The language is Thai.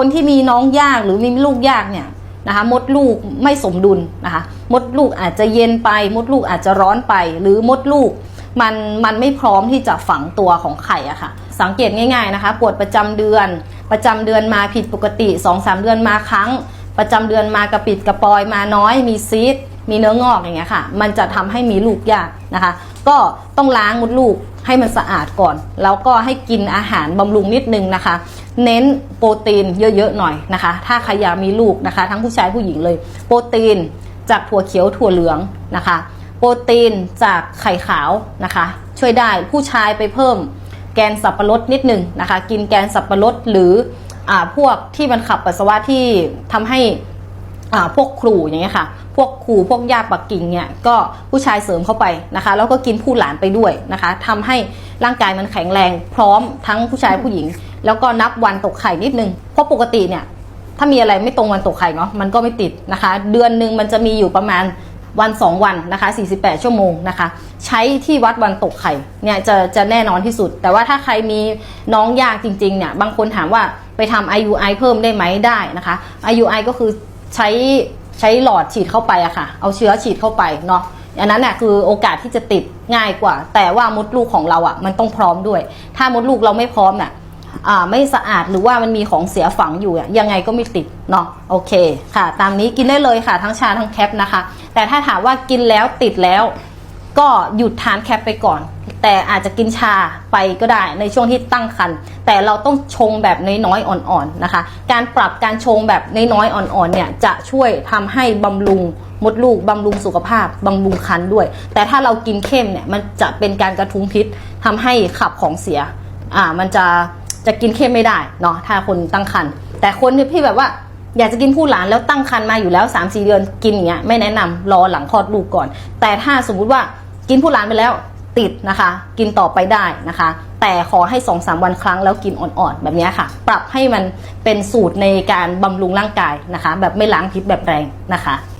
คนที่มีน้องยากหรือมีลูกยากเนี่ยนะคะมดลูกไม่สมดุลนะคะมดลูกอาจจะเย็นไป มดลูกอาจจะร้อนไป หรือมดลูกมันมันไม่พร้อมที่จะฝังตัวของไข่อะค่ะ สังเกตง่ายๆนะคะ ปวดประจำเดือน ประจำเดือนมาผิดปกติ 2-3 เดือนมาครั้ง ประจำเดือนมากระปิดกระปอยมาน้อย มีซีดมีเนื้องอกอย่างเงี้ยค่ะ มันจะทำให้มีลูกยากนะคะ ก็ต้องล้างมดลูกให้มันสะอาดก่อน แล้วก็ให้กินอาหารบำรุงนิดนึงนะคะ เน้นโปรตีนเยอะๆหน่อยนะคะ ถ้าใครอยากมีลูกนะคะ ทั้งผู้ชายผู้หญิงเลย โปรตีนจากถั่วเขียวถั่วเหลืองนะคะ โปรตีนจากไข่ขาวนะคะ ช่วยได้ผู้ชายไปเพิ่มแกนสับปะรดนิดหนึ่งนะคะ กินแกนสับปะรดหรืออ่าพวกที่มันขับปัสสาวะที่ทำให้ พวกครูอย่างเงี้ยค่ะ พวกครูพวกยาติปักกิ่งเนี่ยก็ผู้ชายเสริมเข้าไปนะคะ แล้วก็กินผู้หลานไปด้วยนะคะทำให้ร่างกายมันแข็งแรงพร้อมทั้งผู้ชายผู้หญิง แล้วก็นับวันตกไข่นิดนึง เพราะปกติเนี่ยถ้ามีอะไรไม่ตรงวันตกไข่เนาะมันก็ไม่ติดนะคะ เดือนหนึ่งมันจะมีอยู่ประมาณวัน 2 วันนะคะ 48 ชั่วโมงนะคะ ใช้ที่วัดวันตกไข่เนี่ยจะจะแน่นอนที่สุด แต่ว่าถ้าใครมีน้องยากจริงๆเนี่ยบางคนถามว่าไปทำ IUI เพิ่มได้ไหมได้นะคะ IUI ก็คือ ใช้ใช้หลอดฉีดเข้าไปอะค่ะ เอาเชื้อฉีดเข้าไปเนาะอันนั้นเนี่ยคือโอกาสที่จะติดง่ายกว่า แต่ว่ามดลูกของเราอะมันต้องพร้อมด้วย ถ้ามดลูกเราไม่พร้อมน่ะอ่าไม่สะอาดหรือว่ามันมีของเสียฝังอยู่ยังไงก็ไม่ติดเนาะโอเคค่ะ ตามนี้กินได้เลยค่ะทั้งชาทั้งแคปนะคะ แต่ถ้าถามว่ากินแล้วติดแล้ว ก็หยุดทานแคปไปก่อน แต่อาจจะกินชาไปก็ได้ในช่วงที่ตั้งครรภ์แต่เราต้องชงแบบน้อยๆอ่อนๆนะคะ การปรับการชงแบบน้อยๆอ่อนๆเนี่ยจะช่วยทำให้บำรุงมดลูกบำรุงสุขภาพบำรุงคันด้วย แต่ถ้าเรากินเข้มเนี่ยมันจะเป็นการกระทุ้งพิษทำให้ขับของเสียอ่ามันจะจะกินเข้มไม่ได้เนาะถ้าคนตั้งครรภ์แต่คนที่แบบว่าอยากจะกินผู้หลานแล้วตั้งครรภ์มาอยู่แล้ว3 4เดือนกินอย่างเงี้ยไม่แนะนำรอหลังคลอดลูกก่อน แต่ถ้าสมมุติว่า กินผู้หลานไปแล้วติดนะคะ กินต่อไปได้นะคะ แต่ขอให้2อสวันครั้งแล้วกินอ่อนๆ แบบนี้ค่ะ ปรับให้มันเป็นสูตรในการบำรุงร่างกายนะคะ แบบไม่ล้างพิษแบบแรงนะคะ